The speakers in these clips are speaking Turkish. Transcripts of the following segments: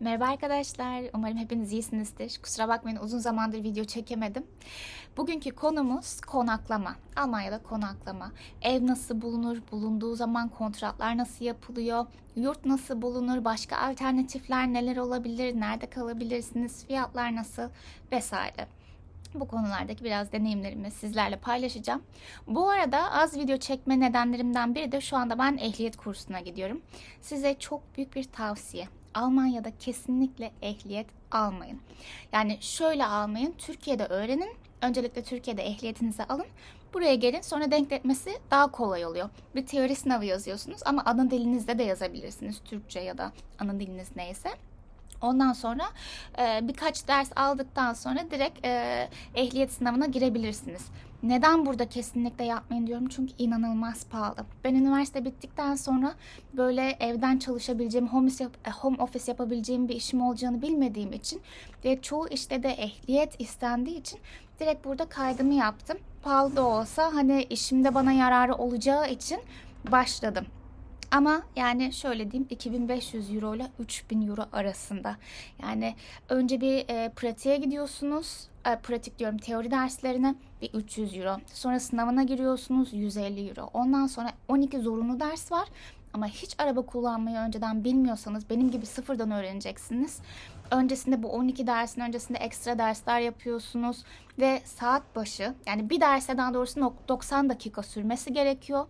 Merhaba arkadaşlar. Umarım hepiniz iyisinizdir. Kusura bakmayın uzun zamandır video çekemedim. Bugünkü konumuz konaklama. Almanya'da konaklama. Ev nasıl bulunur? Bulunduğu zaman kontratlar nasıl yapılıyor? Yurt nasıl bulunur? Başka alternatifler neler olabilir? Nerede kalabilirsiniz? Fiyatlar nasıl? Vesaire bu konulardaki biraz deneyimlerimi sizlerle paylaşacağım. Bu arada az video çekme nedenlerimden biri de şu anda ben ehliyet kursuna gidiyorum. Size çok büyük bir tavsiye. Almanya'da kesinlikle ehliyet almayın. Yani şöyle almayın. Türkiye'de öğrenin. Öncelikle Türkiye'de ehliyetinizi alın. Buraya gelin sonra denkletmesi daha kolay oluyor. Bir teori sınavı yazıyorsunuz ama ana dilinizde de yazabilirsiniz. Türkçe ya da ana diliniz neyse. Ondan sonra e, birkaç ders aldıktan sonra direkt e, ehliyet sınavına girebilirsiniz. Neden burada kesinlikle yapmayın diyorum çünkü inanılmaz pahalı. Ben üniversite bittikten sonra böyle evden çalışabileceğim, home e, home office yapabileceğim bir işim olacağını bilmediğim için ve çoğu işte de ehliyet istendiği için direkt burada kaydımı yaptım. Pahalı da olsa hani işimde bana yararı olacağı için başladım. Ama yani şöyle diyeyim 2500 euro ile 3000 euro arasında. Yani önce bir e, pratiğe gidiyorsunuz. E, pratik diyorum teori derslerine bir 300 euro. Sonra sınavına giriyorsunuz 150 euro. Ondan sonra 12 zorunlu ders var. Ama hiç araba kullanmayı önceden bilmiyorsanız benim gibi sıfırdan öğreneceksiniz. Öncesinde bu 12 dersin öncesinde ekstra dersler yapıyorsunuz ve saat başı yani bir derse daha doğrusu 90 dakika sürmesi gerekiyor.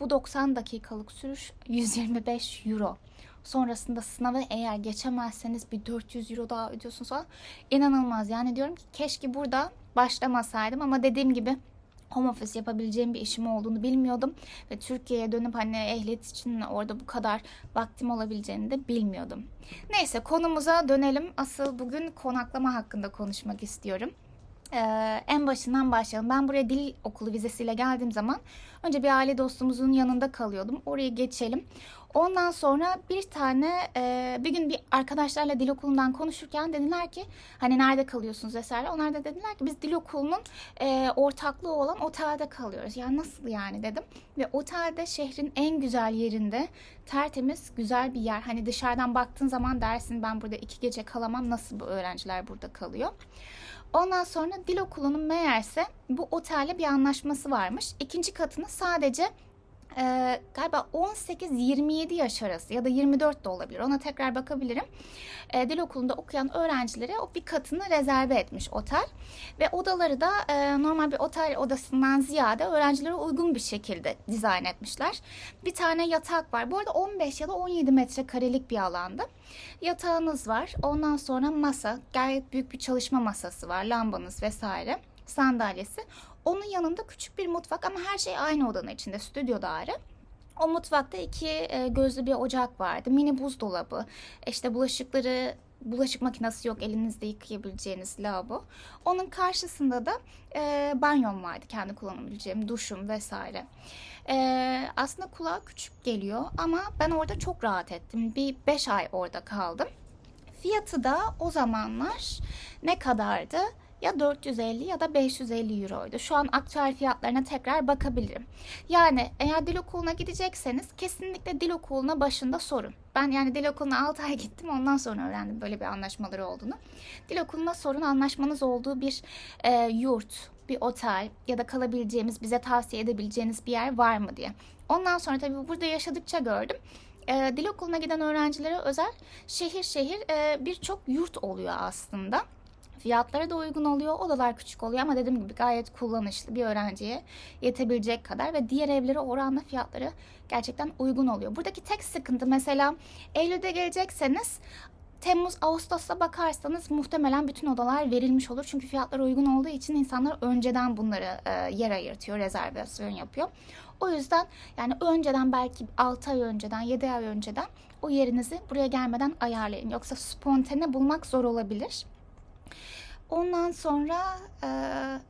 Bu 90 dakikalık sürüş 125 euro. Sonrasında sınavı eğer geçemezseniz bir 400 euro daha ödüyorsunuz falan. İnanılmaz yani diyorum ki keşke burada başlamasaydım ama dediğim gibi home office yapabileceğim bir işim olduğunu bilmiyordum. Ve Türkiye'ye dönüp hani ehliyet için orada bu kadar vaktim olabileceğini de bilmiyordum. Neyse konumuza dönelim. Asıl bugün konaklama hakkında konuşmak istiyorum. Ee, en başından başlayalım. Ben buraya dil okulu vizesiyle geldiğim zaman önce bir aile dostumuzun yanında kalıyordum. Orayı geçelim. Ondan sonra bir tane e, bir gün bir arkadaşlarla dil okulundan konuşurken dediler ki hani nerede kalıyorsunuz vesaire. Onlar da dediler ki biz dil okulunun e, ortaklığı olan otelde kalıyoruz. Yani nasıl yani dedim. Ve otelde şehrin en güzel yerinde tertemiz güzel bir yer. Hani dışarıdan baktığın zaman dersin ben burada iki gece kalamam nasıl bu öğrenciler burada kalıyor. Ondan sonra dil okulunun meğerse bu otelle bir anlaşması varmış. İkinci katını sadece e, galiba 18-27 yaş arası ya da 24 de olabilir. Ona tekrar bakabilirim. E, dil okulunda okuyan öğrencilere o bir katını rezerve etmiş otel. Ve odaları da e, normal bir otel odasından ziyade öğrencilere uygun bir şekilde dizayn etmişler. Bir tane yatak var. Bu arada 15 ya da 17 metrekarelik bir alanda. Yatağınız var. Ondan sonra masa, gayet büyük bir çalışma masası var. Lambanız vesaire. Sandalyesi. Onun yanında küçük bir mutfak ama her şey aynı odanın içinde. Stüdyo daire. O mutfakta iki e, gözlü bir ocak vardı. Mini buzdolabı. İşte bulaşıkları bulaşık makinesi yok elinizde yıkayabileceğiniz lavabo. Onun karşısında da e, banyom vardı kendi kullanabileceğim duşum vesaire. E, aslında kulağa küçük geliyor ama ben orada çok rahat ettim. Bir 5 ay orada kaldım. Fiyatı da o zamanlar ne kadardı? Ya 450 ya da 550 euroydu. Şu an aktüel fiyatlarına tekrar bakabilirim. Yani eğer dil okuluna gidecekseniz kesinlikle dil okuluna başında sorun. Ben yani dil okuluna 6 ay gittim ondan sonra öğrendim böyle bir anlaşmaları olduğunu. Dil okuluna sorun anlaşmanız olduğu bir e, yurt, bir otel ya da kalabileceğimiz bize tavsiye edebileceğiniz bir yer var mı diye. Ondan sonra tabii burada yaşadıkça gördüm e, dil okuluna giden öğrencilere özel şehir şehir e, birçok yurt oluyor aslında. Fiyatları da uygun oluyor. Odalar küçük oluyor ama dediğim gibi gayet kullanışlı bir öğrenciye yetebilecek kadar ve diğer evlere oranla fiyatları gerçekten uygun oluyor. Buradaki tek sıkıntı mesela Eylül'de gelecekseniz Temmuz, Ağustos'ta bakarsanız muhtemelen bütün odalar verilmiş olur. Çünkü fiyatlar uygun olduğu için insanlar önceden bunları e, yer ayırtıyor, rezervasyon yapıyor. O yüzden yani önceden belki 6 ay önceden, 7 ay önceden o yerinizi buraya gelmeden ayarlayın. Yoksa spontane bulmak zor olabilir. Ondan sonra e,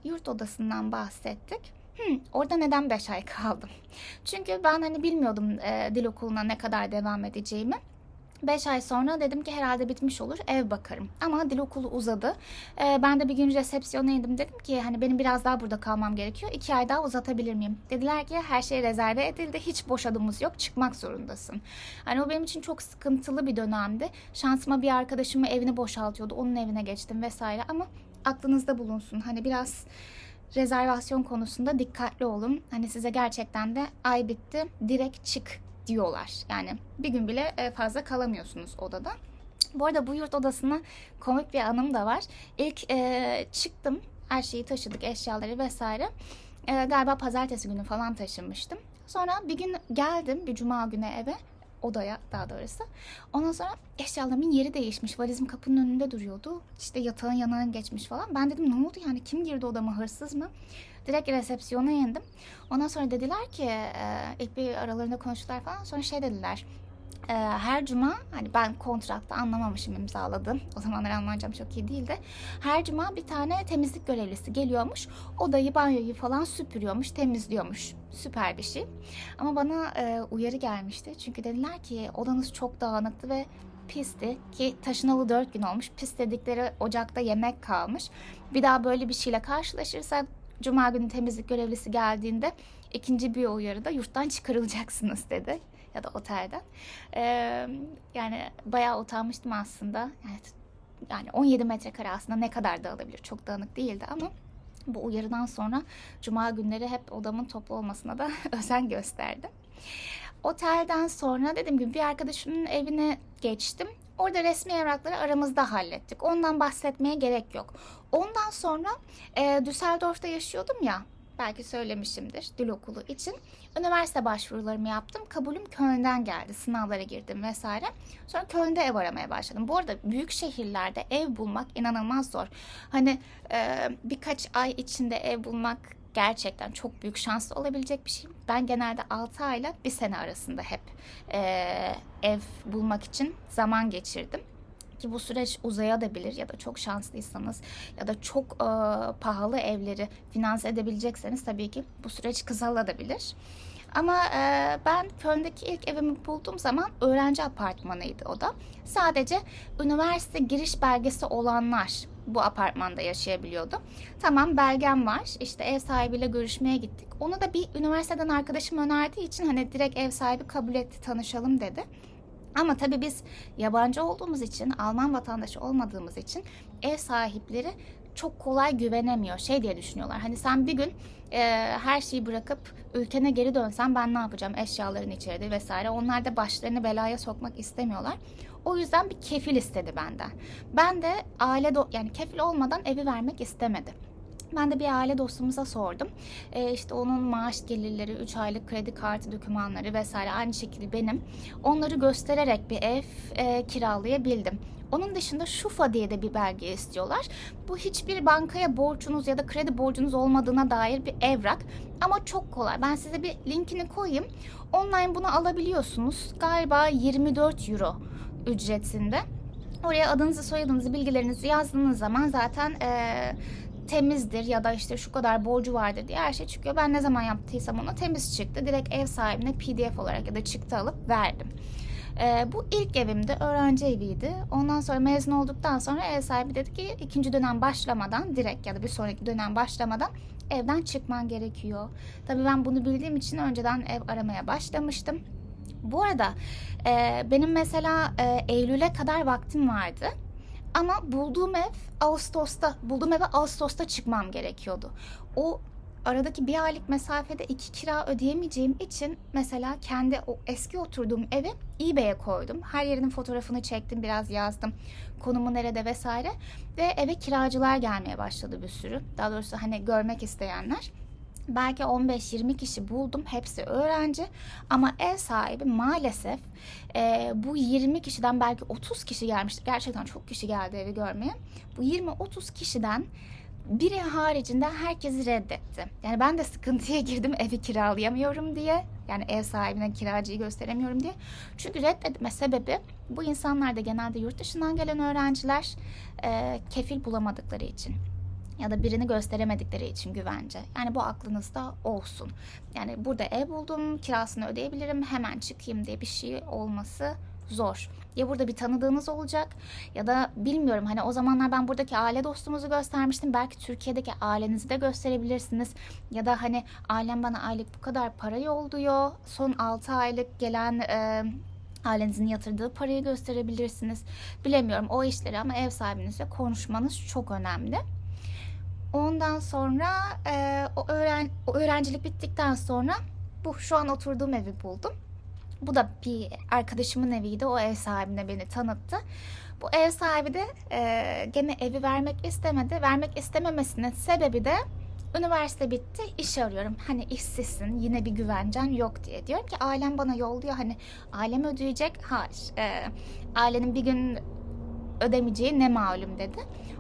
yurt odasından bahsettik. Hmm, orada neden 5 ay kaldım? Çünkü ben hani bilmiyordum e, dil okuluna ne kadar devam edeceğimi. 5 ay sonra dedim ki herhalde bitmiş olur ev bakarım. Ama dil okulu uzadı. Ee, ben de bir gün resepsiyona indim dedim ki hani benim biraz daha burada kalmam gerekiyor. 2 ay daha uzatabilir miyim? Dediler ki her şey rezerve edildi. Hiç boş adımız yok. Çıkmak zorundasın. Hani o benim için çok sıkıntılı bir dönemdi. Şansıma bir arkadaşımın evini boşaltıyordu. Onun evine geçtim vesaire ama aklınızda bulunsun. Hani biraz rezervasyon konusunda dikkatli olun. Hani size gerçekten de ay bitti direkt çık diyorlar. Yani bir gün bile e, fazla kalamıyorsunuz odada. Bu arada bu yurt odasına komik bir anım da var. İlk e, çıktım, her şeyi taşıdık, eşyaları vesaire. E, galiba pazartesi günü falan taşınmıştım. Sonra bir gün geldim, bir cuma günü eve, odaya daha doğrusu. Ondan sonra eşyalarımın yeri değişmiş. Valizim kapının önünde duruyordu. İşte yatağın yanına geçmiş falan. Ben dedim ne oldu yani kim girdi odama hırsız mı? Direkt resepsiyona indim. Ondan sonra dediler ki e, ilk bir aralarında konuştular falan. Sonra şey dediler. e, her cuma hani ben kontrakta anlamamışım imzaladım. O zamanlar Almancam çok iyi değildi. Her cuma bir tane temizlik görevlisi geliyormuş. Odayı, banyoyu falan süpürüyormuş, temizliyormuş. Süper bir şey. Ama bana e, uyarı gelmişti. Çünkü dediler ki odanız çok dağınıktı ve pisti ki taşınalı 4 gün olmuş. Pis dedikleri ocakta yemek kalmış. Bir daha böyle bir şeyle karşılaşırsak Cuma günü temizlik görevlisi geldiğinde ikinci bir uyarıda yurttan çıkarılacaksınız dedi ya da otelden. Ee, yani bayağı utanmıştım aslında. Yani, yani 17 metrekare aslında ne kadar dağılabilir? Çok dağınık değildi ama bu uyarıdan sonra cuma günleri hep odamın toplu olmasına da özen gösterdim. Otelden sonra dediğim gibi bir arkadaşımın evine geçtim. Orada resmi evrakları aramızda hallettik. Ondan bahsetmeye gerek yok. Ondan sonra e, Düsseldorf'ta yaşıyordum ya. Belki söylemişimdir dil okulu için. Üniversite başvurularımı yaptım. Kabulüm Köln'den geldi. Sınavlara girdim vesaire. Sonra Köln'de ev aramaya başladım. Bu arada büyük şehirlerde ev bulmak inanılmaz zor. Hani e, birkaç ay içinde ev bulmak gerçekten çok büyük şanslı olabilecek bir şey. Ben genelde 6 ayla bir sene arasında hep e, ev bulmak için zaman geçirdim ki bu süreç uzayabilir ya da çok şanslıysanız ya da çok e, pahalı evleri finanse edebilecekseniz tabii ki bu süreç kısalabilir. Ama e, ben Köln'deki ilk evimi bulduğum zaman öğrenci apartmanıydı o da. Sadece üniversite giriş belgesi olanlar bu apartmanda yaşayabiliyordu. Tamam belgem var. İşte ev sahibiyle görüşmeye gittik. Onu da bir üniversiteden arkadaşım önerdiği için hani direkt ev sahibi kabul etti tanışalım dedi. Ama tabii biz yabancı olduğumuz için, Alman vatandaşı olmadığımız için ev sahipleri çok kolay güvenemiyor. Şey diye düşünüyorlar. Hani sen bir gün e, her şeyi bırakıp ülkene geri dönsen ben ne yapacağım? Eşyaların içeride vesaire. Onlar da başlarını belaya sokmak istemiyorlar. O yüzden bir kefil istedi benden. Ben de aile do- yani kefil olmadan evi vermek istemedi. Ben de bir aile dostumuza sordum. E, işte onun maaş gelirleri, 3 aylık kredi kartı dokümanları vesaire aynı şekilde benim. Onları göstererek bir ev e, kiralayabildim. Onun dışında şufa diye de bir belge istiyorlar. Bu hiçbir bankaya borcunuz ya da kredi borcunuz olmadığına dair bir evrak. Ama çok kolay. Ben size bir linkini koyayım. Online bunu alabiliyorsunuz. Galiba 24 euro ücretinde. Oraya adınızı, soyadınızı, bilgilerinizi yazdığınız zaman zaten e, temizdir ya da işte şu kadar borcu vardır diye her şey çıkıyor. Ben ne zaman yaptıysam onu temiz çıktı. Direkt ev sahibine pdf olarak ya da çıktı alıp verdim. Ee, bu ilk evimde öğrenci eviydi. Ondan sonra mezun olduktan sonra ev sahibi dedi ki ikinci dönem başlamadan direkt ya da bir sonraki dönem başlamadan evden çıkman gerekiyor. Tabii ben bunu bildiğim için önceden ev aramaya başlamıştım. Bu arada e, benim mesela e, Eylül'e kadar vaktim vardı. Ama bulduğum ev Ağustos'ta, bulduğum eve Ağustos'ta çıkmam gerekiyordu. O aradaki bir aylık mesafede iki kira ödeyemeyeceğim için mesela kendi o eski oturduğum evi eBay'e koydum. Her yerinin fotoğrafını çektim, biraz yazdım. Konumu nerede vesaire. Ve eve kiracılar gelmeye başladı bir sürü. Daha doğrusu hani görmek isteyenler belki 15-20 kişi buldum. Hepsi öğrenci. Ama ev sahibi maalesef e, bu 20 kişiden belki 30 kişi gelmişti. Gerçekten çok kişi geldi evi görmeye. Bu 20-30 kişiden biri haricinde herkesi reddetti. Yani ben de sıkıntıya girdim evi kiralayamıyorum diye. Yani ev sahibine kiracıyı gösteremiyorum diye. Çünkü reddetme sebebi bu insanlar da genelde yurt dışından gelen öğrenciler e, kefil bulamadıkları için ya da birini gösteremedikleri için güvence. Yani bu aklınızda olsun. Yani burada ev buldum, kirasını ödeyebilirim, hemen çıkayım diye bir şey olması zor. Ya burada bir tanıdığınız olacak ya da bilmiyorum hani o zamanlar ben buradaki aile dostumuzu göstermiştim. Belki Türkiye'deki ailenizi de gösterebilirsiniz. Ya da hani ailem bana aylık bu kadar para yolluyor. Son 6 aylık gelen e, ailenizin yatırdığı parayı gösterebilirsiniz. Bilemiyorum o işleri ama ev sahibinizle konuşmanız çok önemli. Ondan sonra e, o, öğren o öğrencilik bittikten sonra bu şu an oturduğum evi buldum. Bu da bir arkadaşımın eviydi. O ev sahibine beni tanıttı. Bu ev sahibi de e, gene evi vermek istemedi. Vermek istememesinin sebebi de üniversite bitti, iş arıyorum. Hani işsizsin, yine bir güvencen yok diye. Diyorum ki ailem bana yolluyor. Hani ailem ödeyecek. Hayır. E, ailenin bir gün ödemeyeceği ne malum dedi.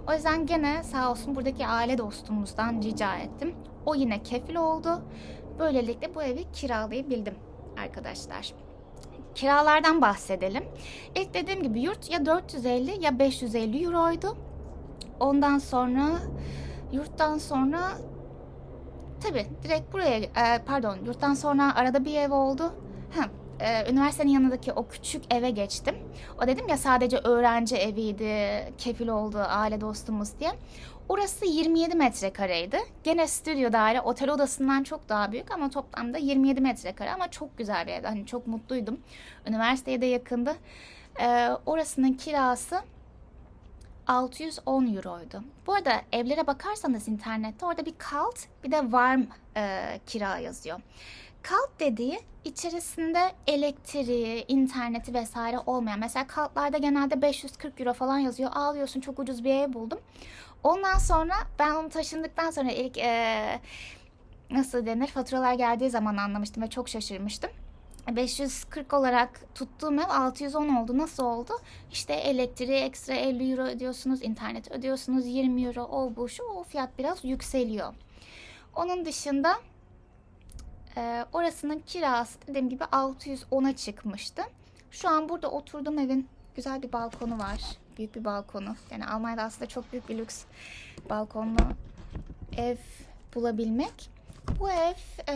O yüzden gene sağ olsun buradaki aile dostumuzdan rica ettim. O yine kefil oldu. Böylelikle bu evi kiralayabildim arkadaşlar. Kiralardan bahsedelim. İlk dediğim gibi yurt ya 450 ya 550 euroydu. Ondan sonra yurttan sonra tabi direkt buraya e, pardon yurttan sonra arada bir ev oldu. Ha, e, üniversitenin yanındaki o küçük eve geçtim. O dedim ya sadece öğrenci eviydi, kefil oldu aile dostumuz diye. Orası 27 metrekareydi. Gene stüdyo daire otel odasından çok daha büyük ama toplamda 27 metrekare ama çok güzel bir evdi. Hani çok mutluydum. Üniversiteye de yakındı. Ee, orasının kirası 610 euroydu. Bu arada evlere bakarsanız internette orada bir kalt bir de warm e, kira yazıyor. Kalt dediği içerisinde elektriği, interneti vesaire olmayan. Mesela kaltlarda genelde 540 euro falan yazıyor. Ağlıyorsun çok ucuz bir ev buldum. Ondan sonra ben onu taşındıktan sonra ilk e, nasıl denir faturalar geldiği zaman anlamıştım ve çok şaşırmıştım. 540 olarak tuttuğum ev 610 oldu. Nasıl oldu? İşte elektriği ekstra 50 euro ödüyorsunuz, internet ödüyorsunuz 20 euro, o bu şu o fiyat biraz yükseliyor. Onun dışında e, orasının kirası dediğim gibi 610'a çıkmıştı. Şu an burada oturduğum evin güzel bir balkonu var. Büyük bir balkonu. Yani Almanya'da aslında çok büyük bir lüks balkonlu ev bulabilmek. Bu ev e,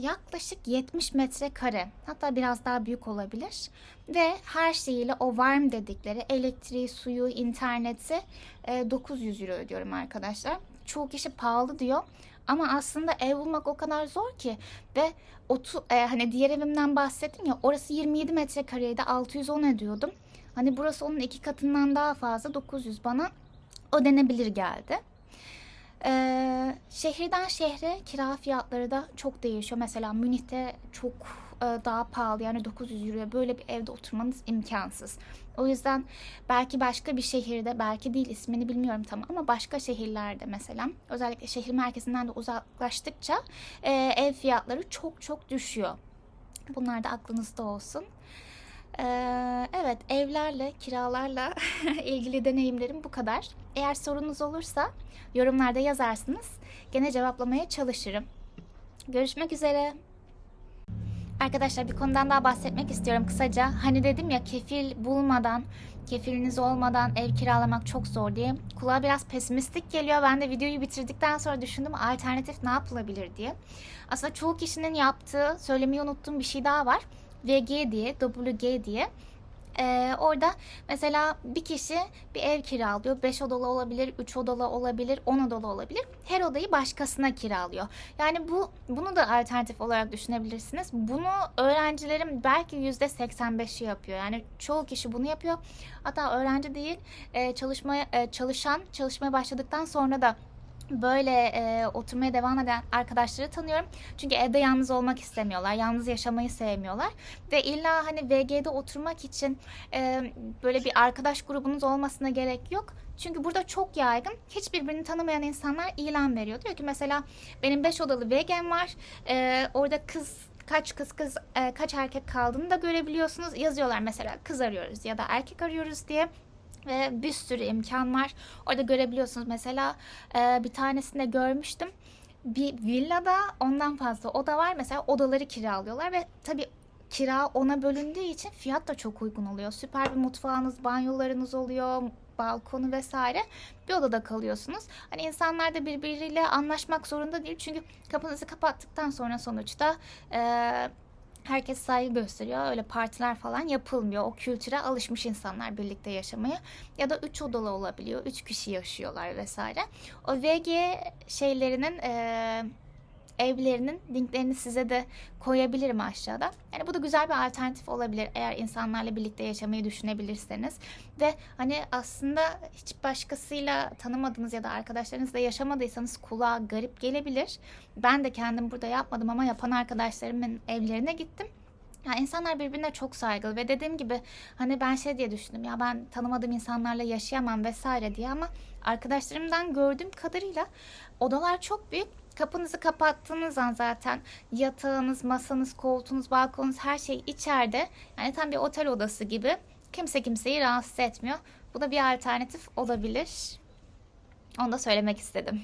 yaklaşık 70 metrekare. Hatta biraz daha büyük olabilir. Ve her şeyiyle o warm dedikleri elektriği, suyu, interneti e, 900 euro ödüyorum arkadaşlar. Çoğu kişi pahalı diyor. Ama aslında ev bulmak o kadar zor ki ve otu, e, hani diğer evimden bahsettim ya orası 27 metrekareydi 610 ödüyordum. Hani burası onun iki katından daha fazla 900 bana ödenebilir geldi. Ee, şehirden şehre kira fiyatları da çok değişiyor. Mesela Münih'te çok daha pahalı yani 900 euroya böyle bir evde oturmanız imkansız. O yüzden belki başka bir şehirde belki değil ismini bilmiyorum tam ama başka şehirlerde mesela özellikle şehir merkezinden de uzaklaştıkça e, ev fiyatları çok çok düşüyor. Bunlar da aklınızda olsun. Ee, evet evlerle kiralarla ilgili deneyimlerim bu kadar. Eğer sorunuz olursa yorumlarda yazarsınız. Gene cevaplamaya çalışırım. Görüşmek üzere. Arkadaşlar bir konudan daha bahsetmek istiyorum kısaca. Hani dedim ya kefil bulmadan, kefiliniz olmadan ev kiralamak çok zor diye. Kulağa biraz pesimistik geliyor. Ben de videoyu bitirdikten sonra düşündüm alternatif ne yapılabilir diye. Aslında çoğu kişinin yaptığı, söylemeyi unuttuğum bir şey daha var. VG diye, WG diye. Ee, orada mesela bir kişi bir ev kiralıyor. 5 odalı olabilir, 3 odalı olabilir, 10 odalı olabilir. Her odayı başkasına kiralıyor. Yani bu bunu da alternatif olarak düşünebilirsiniz. Bunu öğrencilerim belki %85'i yapıyor. Yani çoğu kişi bunu yapıyor. Hatta öğrenci değil, e, çalışmaya e, çalışan, çalışmaya başladıktan sonra da böyle e, oturmaya devam eden arkadaşları tanıyorum. Çünkü evde yalnız olmak istemiyorlar. Yalnız yaşamayı sevmiyorlar. Ve illa hani VG'de oturmak için e, böyle bir arkadaş grubunuz olmasına gerek yok. Çünkü burada çok yaygın. Hiç birbirini tanımayan insanlar ilan veriyor. Diyor ki mesela benim 5 odalı VG'm var. E, orada kız kaç kız kız e, kaç erkek kaldığını da görebiliyorsunuz. Yazıyorlar mesela kız arıyoruz ya da erkek arıyoruz diye ve bir sürü imkan var. Orada görebiliyorsunuz mesela e, bir tanesinde görmüştüm. Bir villada ondan fazla oda var. Mesela odaları kiralıyorlar ve tabii kira ona bölündüğü için fiyat da çok uygun oluyor. Süper bir mutfağınız, banyolarınız oluyor, balkonu vesaire bir odada kalıyorsunuz. Hani insanlar da birbiriyle anlaşmak zorunda değil. Çünkü kapınızı kapattıktan sonra sonuçta e, herkes saygı gösteriyor. Öyle partiler falan yapılmıyor. O kültüre alışmış insanlar birlikte yaşamaya. Ya da üç odalı olabiliyor. Üç kişi yaşıyorlar vesaire. O VG şeylerinin eee, evlerinin linklerini size de koyabilirim aşağıda. Yani bu da güzel bir alternatif olabilir eğer insanlarla birlikte yaşamayı düşünebilirseniz. Ve hani aslında hiç başkasıyla tanımadığınız ya da arkadaşlarınızla yaşamadıysanız kulağa garip gelebilir. Ben de kendim burada yapmadım ama yapan arkadaşlarımın evlerine gittim. Ya insanlar birbirine çok saygılı ve dediğim gibi hani ben şey diye düşündüm ya ben tanımadığım insanlarla yaşayamam vesaire diye ama arkadaşlarımdan gördüğüm kadarıyla odalar çok büyük. Kapınızı kapattığınız an zaten yatağınız, masanız, koltuğunuz, balkonunuz her şey içeride. Yani tam bir otel odası gibi. Kimse kimseyi rahatsız etmiyor. Bu da bir alternatif olabilir. Onu da söylemek istedim.